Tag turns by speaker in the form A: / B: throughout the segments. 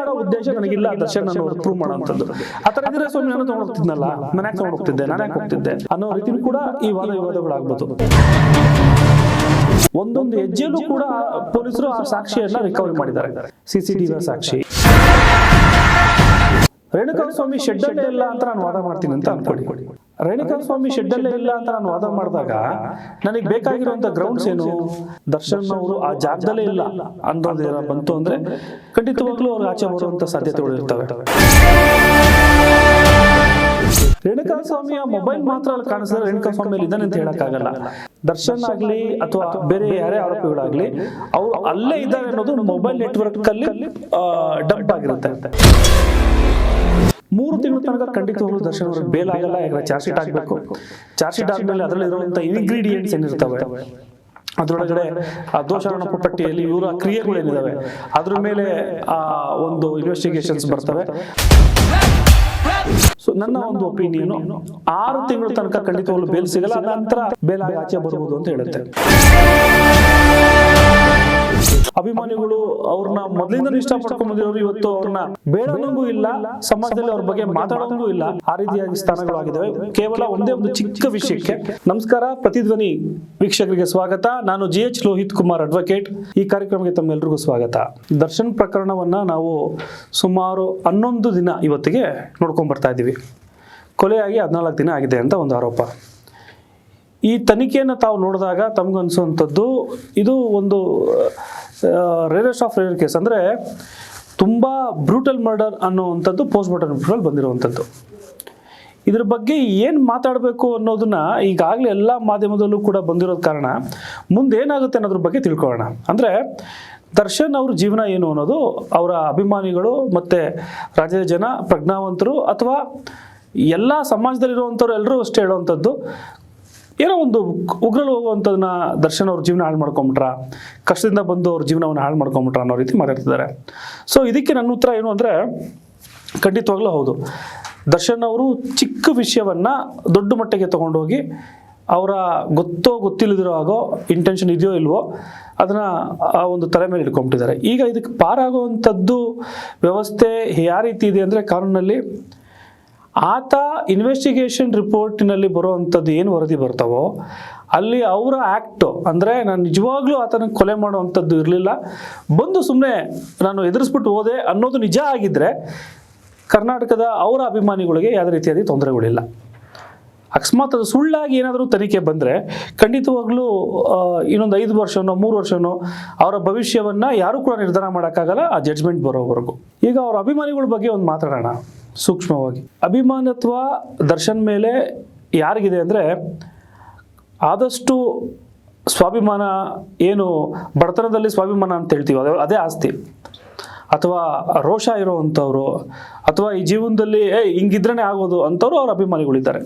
A: ಮಾಡೋ ಉದ್ದೇಶ ನನಗಿಲ್ಲ ದರ್ಶನ್ ಪ್ರೂವ್ ಮಾಡೋಂಥದ್ದು ಆ ಥರ ಇದ್ರೆ ಸ್ವಾಮಿ ನಾನು ತಗೊಂಡು ಹೋಗ್ತಿದ್ನಲ್ಲ ನಾನು ಯಾಕೆ ತಗೊಂಡು ಹೋಗ್ತಿದ್ದೆ ನಾನು ಯಾಕೆ ಹೋಗ್ತಿದ್ದೆ ಅನ್ನೋ ರೀತಿಯೂ ಕೂಡ ಈ ವಾದ ವಿವಾದಗಳಾಗ್ಬೋದು. ಒಂದೊಂದು ಹೆಜ್ಜೆಯಲ್ಲೂ ಕೂಡ ಪೊಲೀಸರು ಆ ಸಾಕ್ಷಿಯನ್ನ ರಿಕವರಿ ಮಾಡಿದ್ದಾರೆ. ಸಿಸಿಟಿವಿ ಸಾಕ್ಷಿ. ರೇಣುಕಾ ಸ್ವಾಮಿ ಶೆಡ್ ಅಲ್ಲೇ ಇಲ್ಲ ಅಂತ ನಾನು ವಾದ ಮಾಡ್ತೀನಿ ಅಂತ ಅನ್ಕೊಳ್ಳಿ ರೇಣುಕಾ ಸ್ವಾಮಿ ಶೆಡ್ ಅಲ್ಲೇ ಇಲ್ಲ ಅಂತ ನಾನು ವಾದ ಮಾಡಿದಾಗ ನನಗೆ ಬೇಕಾಗಿರುವಂತ ಗ್ರೌಂಡ್ಸ್ ಏನು? ದರ್ಶನ್ ಅವರು ಆ ಜಾಗದಲ್ಲೇ ಇಲ್ಲ ಅನ್ನೋದು ಬಂತು ಅಂದ್ರೆ ಖಂಡಿತವಾಗ್ಲೂ ಅವ್ರು ಆಚೆ ಬರುವಂತ ಸಾಧ್ಯತೆಗಳು ಇರ್ತವೆ. ರೇಣುಕಾ ಸ್ವಾಮಿಯ ಮೊಬೈಲ್ ಮಾತ್ರ ಅಲ್ಲಿ ಕಾಣಿಸಿದ್ರೆ ರೇಣುಕಾ ಸ್ವಾಮಿಯಲ್ಲಿ ಇದ್ದಾನೆ ಅಂತ ಹೇಳಕ್ಕಾಗಲ್ಲ. ದರ್ಶನ್ ಆಗ್ಲಿ ಅಥವಾ ಬೇರೆ ಯಾರೇ ಆರೋಪಿಗಳಾಗ್ಲಿ, ಅವ್ರು ಅಲ್ಲೇ ಇದ್ದಾರೆ ಅನ್ನೋದು ಮೊಬೈಲ್ ನೆಟ್ವರ್ಕ್ ಅಲ್ಲಿ ಡಂಪ್ ಆಗಿರುತ್ತೆ. ಮೂರು ತಿಂಗಳ ತನಕ ಖಂಡಿತವಾಗ್ಲೂ ದರ್ಶನ್ ಅವ್ರಿಗೆ ಬೇಲ್ ಆಗಲ್ಲ, ಯಾಕಂದ್ರೆ ಚಾರ್ಜ್ ಶೀಟ್ ಆಗಬೇಕು ಚಾರ್ಜ್ ಶೀಟ್ ಆದ್ಮೇಲೆ ಅದರಲ್ಲಿ ಇರುವಂತ ಇನ್ಗ್ರೀಡಿಯೆಂಟ್ಸ್ ಏನಿರ್ತವೆ, ಅದರೊಳಗಡೆ ಆ ದೋಷಾರೋಪ ಪಟ್ಟಿಯಲ್ಲಿ ಇವರ ಕ್ರಿಯೆಗಳೇನಿದಾವೆ, ಅದ್ರ ಮೇಲೆ, ಆ, ಒಂದು ಇನ್ವೆಸ್ಟಿಗೇಷನ್ಸ್ ಬರ್ತವೆ. ಸೊ ನನ್ನ ಒಂದು ಒಪಿನಿಯನ್ ಆರು ತಿಂಗಳ ತನಕ ಖಂಡಿತವಾಗ್ಲೂ ಬೇಲ್ ಸಿಗಲ್ಲ, ನಂತರ ಬೇಲ್ ಆಚೆ ಬರ್ಬೋದು ಅಂತ ಹೇಳುತ್ತೆ. ಅಭಿಮಾನಿಗಳು ಅವ್ರನ್ನ ಮೊದಲಿಂದ ಇಷ್ಟಪಡ್ಕೊಂಡ್ ಬಂದಿರೋರು ಇವತ್ತು ಅವ್ರನ್ನ ಬೇಡಂಗೂ ಇಲ್ಲ, ಸಮಾಜದಲ್ಲಿ ಅವ್ರ ಬಗ್ಗೆ ಮಾತಾಡೋಂಗೂ ಇಲ್ಲ. ಆ ರೀತಿಯಾಗಿ ಸ್ಥಾನಗಳಾಗಿದ್ದಾವೆ ಕೇವಲ ಒಂದೇ ಒಂದು ಚಿಕ್ಕ ವಿಷಯಕ್ಕೆ ನಮಸ್ಕಾರ. ಪ್ರತಿಧ್ವನಿ ವೀಕ್ಷಕರಿಗೆ ಸ್ವಾಗತ. ನಾನು G H Lohith Kumar advocate. ಈ ಕಾರ್ಯಕ್ರಮಕ್ಕೆ ತಮ್ಮೆಲ್ಲರಿಗೂ ಸ್ವಾಗತ. ದರ್ಶನ್ ಪ್ರಕರಣವನ್ನ ನಾವು ಸುಮಾರು ಹನ್ನೊಂದು ದಿನ ಇವತ್ತಿಗೆ ನೋಡ್ಕೊಂಡ್ ಬರ್ತಾ ಇದ್ದೀವಿ. ಕೊಲೆಯಾಗಿ ಹದಿನಾಲ್ಕು ದಿನ ಆಗಿದೆ ಅಂತ ಒಂದು ಆರೋಪ. ಈ ತನಿಖೆಯನ್ನು ತಾವು ನೋಡಿದಾಗ ತಮಗನ್ಸುವಂಥದ್ದು ಇದು ಒಂದು ರೇರೆಸ್ಟ್ ಆಫ್ ರೇರ್ ಕೇಸ್ ಅಂದರೆ ತುಂಬ ಬ್ರೂಟಲ್ ಮರ್ಡರ್ ಅನ್ನೋವಂಥದ್ದು ಪೋಸ್ಟ್ ಮಾರ್ಟಮ್ ರಿಪೋರ್ಟಲ್ಲಿ ಬಂದಿರುವಂಥದ್ದು. ಇದ್ರ ಬಗ್ಗೆ ಏನು ಮಾತಾಡಬೇಕು ಅನ್ನೋದನ್ನ ಈಗಾಗಲೇ ಎಲ್ಲ ಮಾಧ್ಯಮದಲ್ಲೂ ಕೂಡ ಬಂದಿರೋದ ಕಾರಣ ಮುಂದೆ ಏನಾಗುತ್ತೆ ಅನ್ನೋದ್ರ ಬಗ್ಗೆ ತಿಳ್ಕೊಳ್ಳೋಣ. ಅಂದರೆ ದರ್ಶನ್ ಅವ್ರ ಜೀವನ ಏನು ಅನ್ನೋದು, ಅವರ ಅಭಿಮಾನಿಗಳು ಮತ್ತು ರಾಜ್ಯದ ಜನ, ಪ್ರಜ್ಞಾವಂತರು ಅಥವಾ ಎಲ್ಲ ಸಮಾಜದಲ್ಲಿರುವಂಥವ್ರು ಎಲ್ಲರೂ ಅಷ್ಟೇ ಹೇಳುವಂಥದ್ದು. ಏನೋ ಒಂದು ಉಗ್ರಲು ಹೋಗುವಂಥದ್ದನ್ನ ದರ್ಶನ್ ಅವ್ರ ಜೀವನ ಹಾಳು ಮಾಡ್ಕೊಂಬಿಟ್ರ, ಕಷ್ಟದಿಂದ ಬಂದು ಅವ್ರ ಜೀವನವನ್ನು ಹಾಳು ಮಾಡ್ಕೊಂಬಿಟ್ರ ಅನ್ನೋ ರೀತಿ ಮಾತಾಡ್ತಿದ್ದಾರೆ. ಸೊ ಇದಕ್ಕೆ ನನ್ನ ಉತ್ತರ ಏನು ಅಂದರೆ, ಖಂಡಿತವಾಗ್ಲೂ ಹೌದು. ದರ್ಶನ್ ಅವರು ಚಿಕ್ಕ ವಿಷಯವನ್ನ ದೊಡ್ಡ ಮಟ್ಟಿಗೆ ತಗೊಂಡೋಗಿ ಅವರ ಗೊತ್ತೋ ಗೊತ್ತಿಲ್ಲದಿರೋ ಆಗೋ ಇಂಟೆನ್ಷನ್ ಇದೆಯೋ ಇಲ್ವೋ ಅದನ್ನ ಆ ಒಂದು ತಲೆ ಮೇಲೆ ಇಟ್ಕೊಂಬಿಟ್ಟಿದ್ದಾರೆ. ಈಗ ಇದಕ್ಕೆ ಪಾರಾಗುವಂಥದ್ದು ವ್ಯವಸ್ಥೆ ಯಾವ ರೀತಿ ಇದೆ ಅಂದರೆ ಕಾನೂನಲ್ಲಿ ಆತ ಇನ್ವೆಸ್ಟಿಗೇಷನ್ ರಿಪೋರ್ಟಿನಲ್ಲಿ ಬರುವಂಥದ್ದು ಏನು ವರದಿ ಬರ್ತಾವೋ, ಅಲ್ಲಿ ಅವರ ಆ್ಯಕ್ಟು ಅಂದರೆ ನಾನು ನಿಜವಾಗ್ಲೂ ಆತನ ಕೊಲೆ ಮಾಡುವಂಥದ್ದು ಇರಲಿಲ್ಲ. ಬಂದು ಸುಮ್ಮನೆ ನಾನು ಎದುರಿಸ್ಬಿಟ್ಟು ಹೋದೆ ಅನ್ನೋದು ನಿಜ ಆಗಿದ್ದರೆ ಕರ್ನಾಟಕದ ಅವರ ಅಭಿಮಾನಿಗಳಿಗೆ ಯಾವುದೇ ರೀತಿಯಾದ ತೊಂದರೆಗಳಿಲ್ಲ. ಅಕಸ್ಮಾತ್ ಅದು ಸುಳ್ಳಾಗಿ ಏನಾದರೂ ತನಿಖೆ ಬಂದರೆ ಖಂಡಿತವಾಗ್ಲೂ ಇನ್ನೊಂದು ಐದು ವರ್ಷನೋ, ಮೂರು ವರ್ಷನೋ ಅವರ ಭವಿಷ್ಯವನ್ನು ಯಾರೂ ಕೂಡ ನಿರ್ಧಾರ ಮಾಡೋಕ್ಕಾಗಲ್ಲ, ಆ ಜಡ್ಜ್ಮೆಂಟ್ ಬರೋವರೆಗೂ. ಈಗ ಅವರ ಅಭಿಮಾನಿಗಳ ಬಗ್ಗೆ ಒಂದು ಮಾತಾಡೋಣ. ಸೂಕ್ಷ್ಮವಾಗಿ. ಅಭಿಮಾನತ್ವ ದರ್ಶನ್ ಮೇಲೆ ಯಾರಿಗಿದೆ ಅಂದರೆ ಆದಷ್ಟು ಸ್ವಾಭಿಮಾನ ಏನು ಬಡತನದಲ್ಲಿ ಸ್ವಾಭಿಮಾನ ಅಂತ ಹೇಳ್ತೀವಿ, ಅದೇ ಅದೇ ಆಸ್ತಿ. ಅಥವಾ ರೋಷ ಇರೋವಂಥವ್ರು, ಅಥವಾ ಈ ಜೀವನದಲ್ಲಿ ಏ ಹಿಂಗಿದ್ರೇ ಆಗೋದು ಅಂಥವ್ರು ಅವ್ರ ಅಭಿಮಾನಿಗಳಿದ್ದಾರೆ.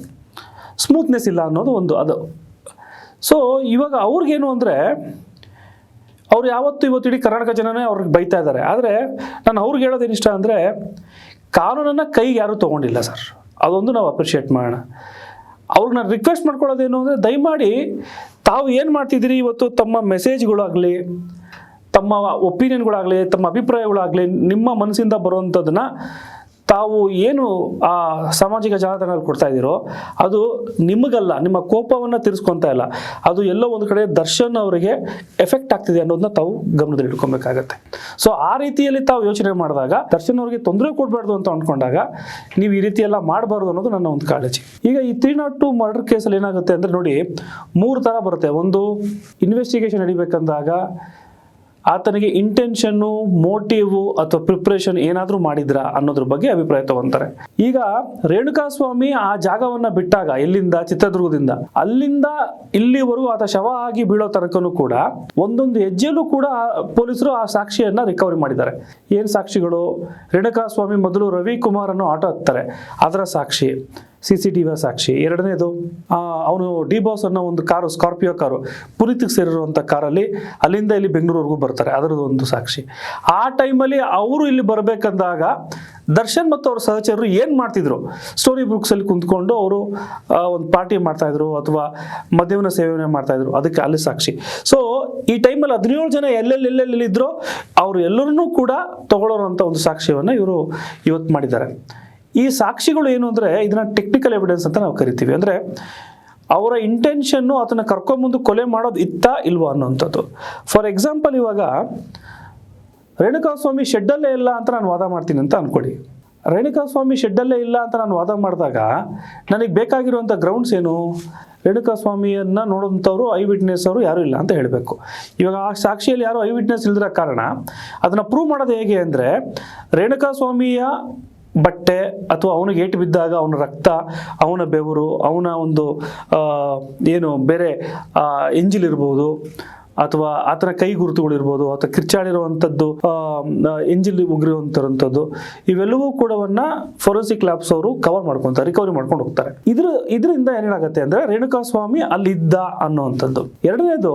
A: ಸ್ಮೂತ್ನೆಸ್ ಇಲ್ಲ ಅನ್ನೋದು ಒಂದು, ಅದು. ಸೊ ಇವಾಗ ಅವ್ರಿಗೇನು ಅಂದರೆ, ಅವ್ರು ಯಾವತ್ತು ಇವತ್ತು ಇಡೀ ಕರ್ನಾಟಕ ಜನನೇ ಅವ್ರಿಗೆ ಬೈತಾ ಇದ್ದಾರೆ. ಆದರೆ, ನಾನು ಅವ್ರಿಗೆ ಹೇಳೋದೇನಿಷ್ಟ ಅಂದರೆ ಕಾನೂನನ್ನು ಕೈಗೆ ಯಾರೂ ತೊಗೊಂಡಿಲ್ಲ ಸರ್. ಅದೊಂದು ನಾವು ಅಪ್ರಿಷಿಯೇಟ್ ಮಾಡೋಣ. ಅವ್ರಿಗೆ ನಾನು ರಿಕ್ವೆಸ್ಟ್ ಮಾಡ್ಕೊಳ್ಳೋದೇನು ಅಂದರೆ ದಯಮಾಡಿ ತಾವು ಏನು ಮಾಡ್ತಿದ್ದೀರಿ ಇವತ್ತು ತಮ್ಮ ಮೆಸೇಜ್ಗಳಾಗಲಿ ತಮ್ಮ ಒಪಿನಿಯನ್ಗಳಾಗಲಿ ತಮ್ಮ ಅಭಿಪ್ರಾಯಗಳಾಗಲಿ ನಿಮ್ಮ ಮನಸ್ಸಿಂದ ಬರುವಂಥದ್ದನ್ನ ತಾವು ಏನು ಆ ಸಾಮಾಜಿಕ ಜಾಲತಾಣದಲ್ಲಿ ಕೊಡ್ತಾ ಇದ್ದೀರೋ, ಅದು ನಿಮಗಲ್ಲ, ನಿಮ್ಮ ಕೋಪವನ್ನು ತಿರ್ಸ್ಕೊತಾ ಇಲ್ಲ. ಅದು ಎಲ್ಲೋ ಒಂದು ಕಡೆ ದರ್ಶನ್ ಅವರಿಗೆ ಎಫೆಕ್ಟ್ ಆಗ್ತಿದೆ ಅನ್ನೋದನ್ನ ತಾವು ಗಮನದಲ್ಲಿ ಇಟ್ಕೊಬೇಕಾಗತ್ತೆ. ಸೊ ಆ ರೀತಿಯಲ್ಲಿ ತಾವು ಯೋಚನೆ ಮಾಡಿದಾಗ, ದರ್ಶನ್ ಅವರಿಗೆ ತೊಂದರೆ ಕೊಡಬಾರ್ದು ಅಂತ ಅಂದ್ಕೊಂಡಾಗ, ನೀವು ಈ ರೀತಿ ಎಲ್ಲ ಮಾಡಬಾರ್ದು ಅನ್ನೋದು ನನ್ನ ಒಂದು ಕಾಳಜಿ. ಈಗ ಈ ತ್ರೀ ನಾಟ್ ಟು ಮರ್ಡರ್ ಕೇಸಲ್ಲಿ ಏನಾಗುತ್ತೆ ಅಂದರೆ ನೋಡಿ, ಮೂರು ಥರ ಬರುತ್ತೆ. ಒಂದು ಇನ್ವೆಸ್ಟಿಗೇಷನ್ ನಡಿಬೇಕಂದಾಗ ಆತನಿಗೆ ಇಂಟೆನ್ಷನ್ನು ಮೋಟಿವ್ ಅಥವಾ ಪ್ರಿಪ್ರೇಷನ್ ಏನಾದರೂ ಮಾಡಿದ್ರ ಅನ್ನೋದ್ರ ಬಗ್ಗೆ ಅಭಿಪ್ರಾಯ ತಗೊಂತಾರೆ ಈಗ ರೇಣುಕಾಸ್ವಾಮಿ ಆ ಜಾಗವನ್ನ ಬಿಟ್ಟಾಗ ಎಲ್ಲಿಂದ? ಚಿತ್ರದುರ್ಗದಿಂದ. ಅಲ್ಲಿಂದ ಇಲ್ಲಿವರೆಗೂ ಆತ ಶವ ಆಗಿ ಬೀಳೋ ತನಕನೂ ಕೂಡ ಒಂದೊಂದು ಹೆಜ್ಜೆಯಲ್ಲೂ ಕೂಡ ಪೊಲೀಸರು ಆ ಸಾಕ್ಷಿಯನ್ನ ರಿಕವರಿ ಮಾಡಿದ್ದಾರೆ. ಏನ್ ಸಾಕ್ಷಿಗಳು? ರೇಣುಕಾಸ್ವಾಮಿ ಮೊದಲು ರವಿಕುಮಾರ್ ಅನ್ನು ಆಟೋ ಹತ್ತಾರೆ. ಅದರ ಸಾಕ್ಷಿ. ಸಿ ಸಿ ಟಿ ವಿ ಸಾಕ್ಷಿ. ಎರಡನೇದು ಅವನು ಡಿ ಬಾಸ್ ಅನ್ನೋ ಒಂದು ಕಾರು, ಸ್ಕಾರ್ಪಿಯೋ ಕಾರು, ಪುರಿತಿಗೆ ಸೇರಿರುವಂಥ ಕಾರಲ್ಲಿ ಅಲ್ಲಿಂದ ಇಲ್ಲಿ ಬೆಂಗಳೂರಿಗೂ ಬರ್ತಾರೆ. ಅದರದ್ದು ಒಂದು ಸಾಕ್ಷಿ. ಆ ಟೈಮಲ್ಲಿ ಅವರು ಇಲ್ಲಿ ಬರಬೇಕಂದಾಗ ದರ್ಶನ್ ಮತ್ತು ಅವ್ರ ಸಹಚರರು ಏನು ಮಾಡ್ತಿದ್ರು? ಸ್ಟೋರಿ ಬುಕ್ಸಲ್ಲಿ ಕುಂತ್ಕೊಂಡು ಅವರು ಒಂದು ಪಾರ್ಟಿ ಮಾಡ್ತಾ ಇದ್ರು ಅಥವಾ ಮದ್ಯವನ್ನು ಸೇವನೆ ಮಾಡ್ತಾ ಇದ್ರು. ಅದಕ್ಕೆ ಅಲ್ಲಿ ಸಾಕ್ಷಿ. ಸೊ ಈ ಟೈಮಲ್ಲಿ ಹದಿನೇಳು ಜನ ಎಲ್ಲೆಲ್ಲಿ ಎಲ್ಲೆಲ್ಲಿ ಇದ್ರು, ಅವ್ರು ಎಲ್ಲರನ್ನೂ ಕೂಡ ತಗೊಳ್ಳೋರಂಥ ಒಂದು ಸಾಕ್ಷ್ಯವನ್ನು ಇವರು ಇವತ್ತು ಮಾಡಿದ್ದಾರೆ. ಈ ಸಾಕ್ಷಿಗಳು ಏನು ಅಂದರೆ ಇದನ್ನ ಟೆಕ್ನಿಕಲ್ ಎವಿಡೆನ್ಸ್ ಅಂತ ನಾವು ಕರಿತೀವಿ. ಅಂದರೆ ಅವರ ಇಂಟೆನ್ಷನ್ನು ಅದನ್ನ ಕರ್ಕೊಂಬಂದು ಕೊಲೆ ಮಾಡೋದು ಇತ್ತ ಇಲ್ವಾ ಅನ್ನೋಂಥದ್ದು ಫಾರ್ ಎಕ್ಸಾಂಪಲ್ ಇವಾಗ, ರೇಣುಕಾಸ್ವಾಮಿ ಶೆಡ್ಡಲ್ಲೇ ಇಲ್ಲ ಅಂತ ನಾನು ವಾದ ಮಾಡ್ತೀನಿ ಅಂತ ಅನ್ಕೊಳ್ಳಿ ರೇಣುಕಾಸ್ವಾಮಿ ಶೆಡ್ಡಲ್ಲೇ ಇಲ್ಲ ಅಂತ ನಾನು ವಾದ ಮಾಡಿದಾಗ ನನಗೆ ಬೇಕಾಗಿರುವಂಥ ಗ್ರೌಂಡ್ಸ್ ಏನು? ರೇಣುಕಾಸ್ವಾಮಿಯನ್ನ ನೋಡೋಂಥವ್ರು ಐ ವಿಟ್ನೆಸ್ ಅವರು ಯಾರೂ ಇಲ್ಲ ಅಂತ ಹೇಳಬೇಕು. ಇವಾಗ ಆ ಸಾಕ್ಷಿಯಲ್ಲಿ ಯಾರು ಐ ವಿಟ್ನೆಸ್ ಇಲ್ದಿರೋ ಕಾರಣ, ಅದನ್ನು ಪ್ರೂವ್ ಮಾಡೋದು ಹೇಗೆ ಅಂದರೆ, ರೇಣುಕಾಸ್ವಾಮಿಯ ಬಟ್ಟೆ ಅಥವಾ ಅವನಿಗೆ ಏಟು ಬಿದ್ದಾಗ ಅವನ ರಕ್ತ, ಅವನ ಬೆವರು, ಅವನ ಒಂದು ಏನು, ಬೇರೆ ಎಂಜಿಲ್ ಇರ್ಬೋದು ಅಥವಾ ಆತನ ಕೈ ಗುರುತುಗಳಿರ್ಬೋದು, ಅಥವಾ ಕಿರ್ಚಾಡಿರುವಂಥದ್ದು ಎಂಜಿಲ್ ಉಗ್ರಿರುವಂಥದ್ದು ಇವೆಲ್ಲವೂ ಕೂಡವನ್ನ ಫೋರೆನ್ಸಿಕ್ ಲ್ಯಾಬ್ಸ್ ಅವರು ಕವರ್ ಮಾಡ್ಕೊಂತಾರೆ ರಿಕವರಿ ಮಾಡ್ಕೊಂಡು ಹೋಗ್ತಾರೆ. ಇದ್ರ, ಇದರಿಂದ ಏನೇನಾಗುತ್ತೆ ಅಂದ್ರೆ ರೇಣುಕಾಸ್ವಾಮಿ ಅಲ್ಲಿದ್ದ ಅನ್ನುವಂಥದ್ದು. ಎರಡನೇದು,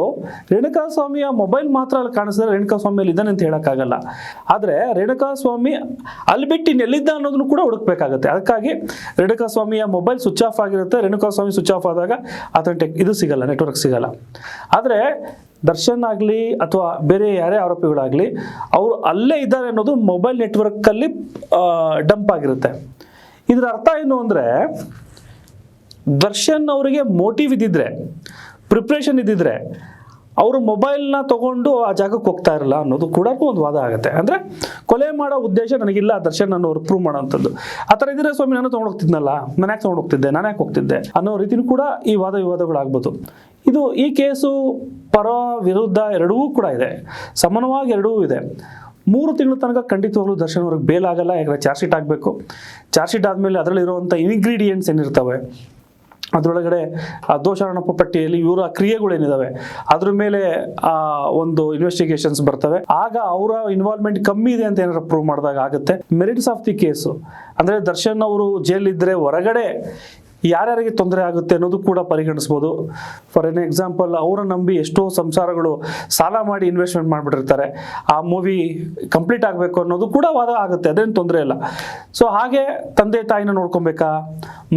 A: ರೇಣುಕಾಸ್ವಾಮಿಯ ಮೊಬೈಲ್ ಮಾತ್ರ ಅಲ್ಲಿ ಕಾಣಿಸಿದ್ರೆ ರೇಣುಕಾಸ್ವಾಮಿ ಅಲ್ಲಿ ಇದ್ದಾನೆ ಅಂತ ಹೇಳಕ್ಕಾಗಲ್ಲ. ಆದ್ರೆ ರೇಣುಕಾಸ್ವಾಮಿ ಅಲ್ಲಿ ಬಿಟ್ಟು ಇನ್ನೆಲ್ಲಿದ್ದ ಅನ್ನೋದನ್ನು ಕೂಡ ಹುಡುಕ್ಬೇಕಾಗತ್ತೆ. ಅದಕ್ಕಾಗಿ ರೇಣುಕಾಸ್ವಾಮಿಯ ಮೊಬೈಲ್ ಸ್ವಿಚ್ ಆಫ್ ಆಗಿರುತ್ತೆ. ರೇಣುಕಾಸ್ವಾಮಿ ಸ್ವಿಚ್ ಆಫ್ ಆದಾಗ ಆತನ ಟೆಕ್ ಇದು ಸಿಗಲ್ಲ ನೆಟ್ವರ್ಕ್ ಸಿಗಲ್ಲ. ಆದರೆ ದರ್ಶನ್ ಆಗಲಿ ಅಥವಾ ಬೇರೆ ಯಾರೇ ಆರೋಪಿಗಳಾಗಲಿ, ಅವರು ಅಲ್ಲೇ ಇದ್ದಾರೆ ಅನ್ನೋದು ಮೊಬೈಲ್ ನೆಟ್ವರ್ಕಲ್ಲಿ ಡಂಪ್ ಆಗಿರುತ್ತೆ. ಇದರ ಅರ್ಥ ಏನು ಅಂದರೆ, ದರ್ಶನ್ ಅವರಿಗೆ ಮೋಟಿವ್ ಇದ್ದಿದ್ರೆ ಪ್ರಿಪ್ರೇಷನ್ ಇದ್ದಿದ್ರೆ ಅವರು ಮೊಬೈಲ್ನ ತಗೊಂಡು ಆ ಜಾಗಕ್ಕೆ ಹೋಗ್ತಾ ಇರಲ್ಲ ಅನ್ನೋದು ಕೂಡ ಒಂದು ವಾದ ಆಗುತ್ತೆ. ಅಂದರೆ ಕೊಲೆ ಮಾಡೋ ಉದ್ದೇಶ ನನಗಿಲ್ಲ ದರ್ಶನ್ ಅನ್ನೋರು ಪ್ರೂವ್ ಮಾಡೋವಂಥದ್ದು ಆ ಥರ ಇದ್ರೆ ಸ್ವಾಮಿ, ನಾನು ತೊಗೊಂಡು ಹೋಗ್ತಿದ್ನಲ್ಲ, ನಾನು ಯಾಕೆ ತೊಗೊಂಡು ಹೋಗ್ತಿದ್ದೆ, ನಾನು ಯಾಕೆ ಹೋಗ್ತಿದ್ದೆ ಅನ್ನೋ ರೀತಿನೂ ಕೂಡ ಈ ವಾದ ವಿವಾದಗಳಾಗ್ಬೋದು ಇದು ಈ ಕೇಸು ಪರ ವಿರುದ್ಧ ಎರಡೂ ಕೂಡ ಇದೆ. ಸಮಾನವಾಗಿ ಎರಡೂ ಇದೆ. ಮೂರು ತಿಂಗಳ ತನಕ ಖಂಡಿತವಾಗ್ಲೂ ದರ್ಶನ್ ಅವ್ರಿಗೆ ಬೇಲ್ ಆಗಲ್ಲ, ಯಾಕಂದ್ರೆ ಚಾರ್ಜ್ ಶೀಟ್ ಆಗಬೇಕು ಚಾರ್ಜ್ ಶೀಟ್ ಆದಮೇಲೆ ಅದರಲ್ಲಿರುವಂಥ ಇನ್ಗ್ರೀಡಿಯೆಂಟ್ಸ್ ಏನಿರ್ತವೆ? ಅದರೊಳಗಡೆ ಆ ದೋಷಾರೋಪ ಪಟ್ಟಿಯಲ್ಲಿ ಇವರ ಕ್ರಿಯೆಗಳೇನಿದಾವೆ, ಅದ್ರ ಮೇಲೆ, ಆ, ಒಂದು ಇನ್ವೆಸ್ಟಿಗೇಷನ್ಸ್ ಬರ್ತವೆ. ಆಗ ಅವರ ಇನ್ವಾಲ್ವ್ಮೆಂಟ್ ಕಮ್ಮಿ ಇದೆ ಅಂತ ಏನಾದ್ರು ಪ್ರೂವ್ ಮಾಡಿದಾಗ ಆಗುತ್ತೆ. ಮೆರಿಟ್ಸ್ ಆಫ್ ದಿ ಕೇಸು ಅಂದರೆ ದರ್ಶನ್ ಅವರು ಜೈಲಿದ್ರೆ ಹೊರಗಡೆ ಯಾರ್ಯಾರಿಗೆ ತೊಂದರೆ ಆಗುತ್ತೆ ಅನ್ನೋದು ಕೂಡ ಪರಿಗಣಿಸ್ಬೋದು. ಫಾರ್ ಎನ್ ಎಕ್ಸಾಂಪಲ್ ಅವರ ನಂಬಿ ಎಷ್ಟೋ ಸಂಸಾರಗಳು ಸಾಲ ಮಾಡಿ ಇನ್ವೆಸ್ಟ್ಮೆಂಟ್ ಮಾಡಿಬಿಟ್ಟಿರ್ತಾರೆ. ಆ ಮೂವಿ ಕಂಪ್ಲೀಟ್ ಆಗಬೇಕು ಅನ್ನೋದು ಕೂಡ ವಾದ ಆಗುತ್ತೆ, ಅದೇನು ತೊಂದರೆ ಇಲ್ಲ. ಸೊ ಹಾಗೆ ತಂದೆ ತಾಯಿನ ನೋಡ್ಕೊಬೇಕಾ,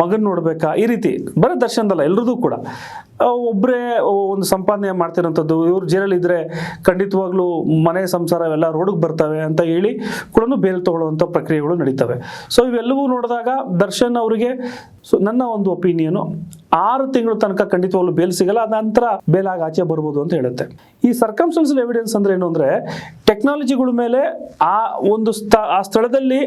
A: ಮಗನ ನೋಡ್ಬೇಕಾ, ಈ ರೀತಿ ಬರೀ ದರ್ಶನದಲ್ಲ ಎಲ್ರದ್ದು ಕೂಡ. ಆ, ಒಬ್ರೇ ಒಂದು ಸಂಪಾದನೆ ಮಾಡ್ತಿರೋಂಥದ್ದು ಇವ್ರು ಜೈಲಲ್ಲಿದ್ದರೆ ಖಂಡಿತವಾಗ್ಲೂ ಮನೆ ಸಂಸಾರ ಇವೆಲ್ಲ ರೋಡಿಗೆ ಬರ್ತವೆ ಅಂತ ಹೇಳಿ ಕೂಡ ಬೇಲ್ ತಗೊಳ್ಳುವಂಥ ಪ್ರಕ್ರಿಯೆಗಳು ನಡೀತವೆ. ಸೊ ಇವೆಲ್ಲವೂ ನೋಡಿದಾಗ ದರ್ಶನ್ ಅವರಿಗೆ ಸೊ ನನ್ನ ಒಂದು ಒಪಿನಿಯನು ಆರು ತಿಂಗಳ ತನಕ ಖಂಡಿತವಾಗ್ಲೂ ಬೇಲ್ ಸಿಗಲ್ಲ, ಅದ ನಂತರ ಬೇಲ್ ಆಗಿ ಆಚೆ ಬರ್ಬೋದು ಅಂತ ಹೇಳುತ್ತೆ. ಈ ಸರ್ಕಮ್ಸ್ಟೆನ್ಸಲ್ ಎವಿಡೆನ್ಸ್ ಅಂದ್ರೆ ಏನು ಅಂದ್ರೆ ಟೆಕ್ನಾಲಜಿಗಳ ಮೇಲೆ ಆ ಒಂದು ಆ ಸ್ಥಳದಲ್ಲಿ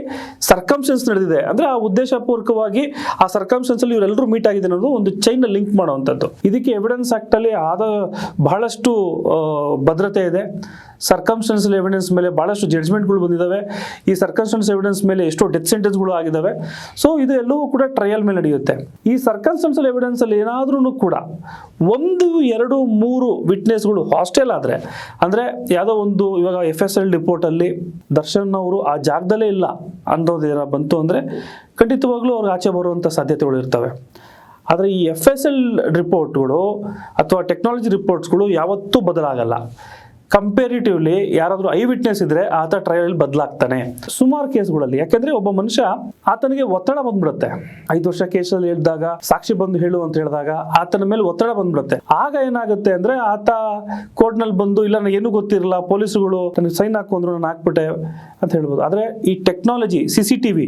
A: ಸರ್ಕಮ್ಸ್ಟೆನ್ಸ್ ನಡೆದಿದೆ. ಅಂದ್ರೆ ಆ ಉದ್ದೇಶಪೂರ್ವಕವಾಗಿ ಆ ಸರ್ಕಮ್ಸ್ಟೆನ್ಸ್ ಅಲ್ಲಿ ಇವರೆಲ್ಲರೂ ಮೀಟ್ ಆಗಿದೆ ಅನ್ನೋದು ಒಂದು ಚೈನ್ ಲಿಂಕ್ ಮಾಡುವಂಥದ್ದು. ಇದಕ್ಕೆ ಎವಿಡೆನ್ಸ್ ಆಕ್ಟ್ ಅಲ್ಲಿ ಆದ ಬಹಳಷ್ಟು ಭದ್ರತೆ ಇದೆ. ಸರ್ಕಮ್ಸ್ಟೆನ್ಸ್ ಎವಿಡೆನ್ಸ್ ಮೇಲೆ ಬಹಳಷ್ಟು ಜಡ್ಜ್ಮೆಂಟ್ಗಳು ಬಂದಿದ್ದಾವೆ ಈ ಸರ್ಕಮ್ಸ್ಟೆನ್ಸ್ ಎವಿಡೆನ್ಸ್ ಮೇಲೆ ಎಷ್ಟೋ ಡೆತ್ ಸೆಂಟೆನ್ಸ್ಗಳು ಆಗಿದ್ದಾವೆ ಸೊ ಇದು ಎಲ್ಲವೂ ಕೂಡ ಟ್ರಯಲ್ ಮೇಲೆ ನಡೆಯುತ್ತೆ. ಈ ಸರ್ಕಮ್ಸ್ಟೆನ್ಸ್ ಎವಿಡೆನ್ಸ್ ಅಲ್ಲಿ ಏನಾದ್ರೂ ಕೂಡ ಒಂದು, ಎರಡು, ಮೂರು ವಿಟ್ನೆಸ್ಗಳು ಹಾಸ್ಟೆಲ್ ಆದರೆ, ಅಂದರೆ ಯಾವುದೋ ಒಂದು ಇವಾಗ ಎಫ್ ಎಸ್ ಎಲ್ ರಿಪೋರ್ಟಲ್ಲಿ ದರ್ಶನ್ ಅವರು ಆ ಜಾಗದಲ್ಲೇ ಇಲ್ಲ ಅನ್ನೋದು ಏನೋ ಬಂತು ಅಂದರೆ ಖಂಡಿತವಾಗ್ಲೂ ಅವ್ರಿಗೆ ಆಚೆ ಬರುವಂಥ ಸಾಧ್ಯತೆಗಳು ಇರ್ತವೆ. ಆದರೆ ಈ ಎಫ್ ಎಸ್ ಎಲ್ ರಿಪೋರ್ಟ್ಗಳು ಅಥವಾ ಟೆಕ್ನಾಲಜಿ ರಿಪೋರ್ಟ್ಸ್ಗಳು ಯಾವತ್ತೂ ಬದಲಾಗಲ್ಲ. ಕಂಪೇರಿಟಿವ್ಲಿ ಯಾರಾದರೂ ಐ ವಿಟ್ನೆಸ್ ಇದ್ರೆ ಆತ ಟ್ರಯಲ್ ಬದಲಾಗ್ತಾನೆ. ಸುಮಾರು ಕೇಸ್ಗಳಲ್ಲಿ, ಯಾಕೆಂದ್ರೆ ಒಬ್ಬ ಮನುಷ್ಯ ಆತನಿಗೆ ಒತ್ತಡ ಬಂದ್ಬಿಡುತ್ತೆ. ಐದು ವರ್ಷ ಕೇಸಲ್ಲಿ ಹೇಳಿದಾಗ, ಸಾಕ್ಷಿ ಬಂದು ಹೇಳು ಅಂತ ಹೇಳಿದಾಗ ಆತನ ಮೇಲೆ ಒತ್ತಡ ಬಂದ್ಬಿಡುತ್ತೆ. ಆಗ ಏನಾಗುತ್ತೆ ಅಂದ್ರೆ ಆತ ಕೋರ್ಟ್ನಲ್ಲಿ ಬಂದು, ಇಲ್ಲ ನನಗೆ ಏನು ಗೊತ್ತಿರಲ್ಲ, ಪೊಲೀಸುಗಳು ನನಗೆ ಸೈನ್ ಹಾಕೊಂಡ್ರು ನಾನು ಹಾಕ್ಬಿಟ್ಟೆ ಅಂತ ಹೇಳ್ಬೋದು. ಆದರೆ ಈ technology C C T V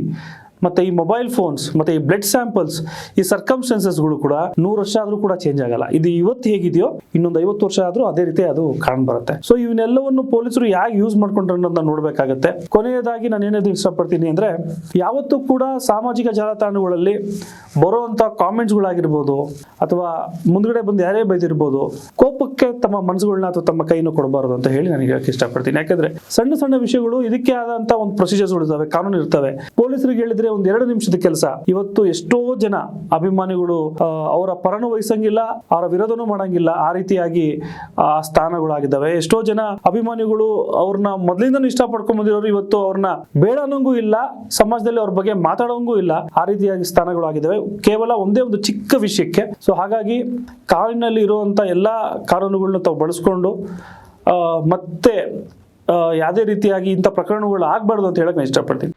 A: ಮತ್ತೆ ಈ ಮೊಬೈಲ್ ಫೋನ್ಸ್ ಮತ್ತೆ ಈ ಬ್ಲಡ್ ಸ್ಯಾಂಪಲ್ಸ್ ಈ ಸರ್ಕಮ್ಸ್ಟೆನ್ಸಸ್ಗಳು ಕೂಡ ನೂರು ವರ್ಷ ಆದ್ರೂ ಕೂಡ ಚೇಂಜ್ ಆಗಲ್ಲ. ಇದು ಇವತ್ತು ಹೇಗಿದೆಯೋ, ಇನ್ನೊಂದು ಐವತ್ತು ವರ್ಷ ಆದ್ರೂ ಅದೇ ರೀತಿ ಅದು ಕಾಣ್ ಬರುತ್ತೆ. ಸೊ ಇವನ್ನೆಲ್ಲವನ್ನು ಪೊಲೀಸರು ಯಾಕೆ ಯೂಸ್ ಮಾಡ್ಕೊಂಡ್ರೆ ಅನ್ನೋದನ್ನ ನೋಡ್ಬೇಕಾಗತ್ತೆ. ಕೊನೆಯದಾಗಿ ನಾನು ಏನೇನು ಇಷ್ಟಪಡ್ತೀನಿ ಅಂದ್ರೆ, ಯಾವತ್ತೂ ಕೂಡ ಸಾಮಾಜಿಕ ಜಾಲತಾಣಗಳಲ್ಲಿ ಬರುವಂತ ಕಾಮೆಂಟ್ಸ್ಗಳಾಗಿರ್ಬೋದು ಅಥವಾ ಮುಂದ್ಗಡೆ ಬಂದು ಯಾರೇ ಬೈದಿರ್ಬೋದು, ಕೋಪಕ್ಕೆ ತಮ್ಮ ಮನಸ್ಸುಗಳನ್ನ ಅಥವಾ ತಮ್ಮ ಕೈನೂ ಕೊಡಬಾರದು ಅಂತ ಹೇಳಿ ನನಗೆ ಹೇಳಕ್ಕೆ ಇಷ್ಟಪಡ್ತೀನಿ. ಯಾಕಂದ್ರೆ ಸಣ್ಣ ಸಣ್ಣ ವಿಷಯಗಳು ಇದಕ್ಕೆ ಆದಂತ ಒಂದು ಪ್ರೊಸೀಜರ್ಸ್ ಇದ್ದಾವೆ, ಕಾನೂನು ಇರ್ತವೆ. ಪೊಲೀಸರಿಗೆ ಹೇಳಿದ್ರೆ ಒಂದು ಎರಡು ನಿಮಿಷದ ಕೆಲಸ. ಇವತ್ತು ಎಷ್ಟೋ ಜನ ಅಭಿಮಾನಿಗಳು ಅವರ ಪರನು ವಹಿಸಂಗಿಲ್ಲ, ಅವರ ವಿರೋಧನೂ ಮಾಡಂಗಿಲ್ಲ, ಆ ರೀತಿಯಾಗಿ, ಆ, ಸ್ಥಾನಗಳಾಗಿದ್ದಾವೆ. ಎಷ್ಟೋ ಜನ ಅಭಿಮಾನಿಗಳು ಅವ್ರನ್ನ ಮೊದಲಿಂದನೂ ಇಷ್ಟಪಡ್ಕೊಂಡ್ ಬಂದಿರೋರು ಇವತ್ತು ಅವ್ರನ್ನ ಬೇಡ ಅನ್ನೋಂಗೂ ಇಲ್ಲ, ಸಮಾಜದಲ್ಲಿ ಅವ್ರ ಬಗ್ಗೆ ಮಾತಾಡೋಂಗೂ ಇಲ್ಲ, ಆ ರೀತಿಯಾಗಿ ಸ್ಥಾನಗಳಾಗಿದ್ದಾವೆ. ಕೇವಲ ಒಂದೇ ಒಂದು ಚಿಕ್ಕ ವಿಷಯಕ್ಕೆ. ಸೊ ಹಾಗಾಗಿ ಕಾನೂನಿನಲ್ಲಿ ಇರುವಂತ ಎಲ್ಲಾ ಕಾನೂನುಗಳನ್ನ ತಾವು ಬಳಸ್ಕೊಂಡು ಮತ್ತೆ ಯಾವುದೇ ರೀತಿಯಾಗಿ ಇಂಥ ಪ್ರಕರಣಗಳು ಆಗಬಾರ್ದು ಅಂತ ಹೇಳಕ್ ನಾನು ಇಷ್ಟಪಡ್ತೀನಿ.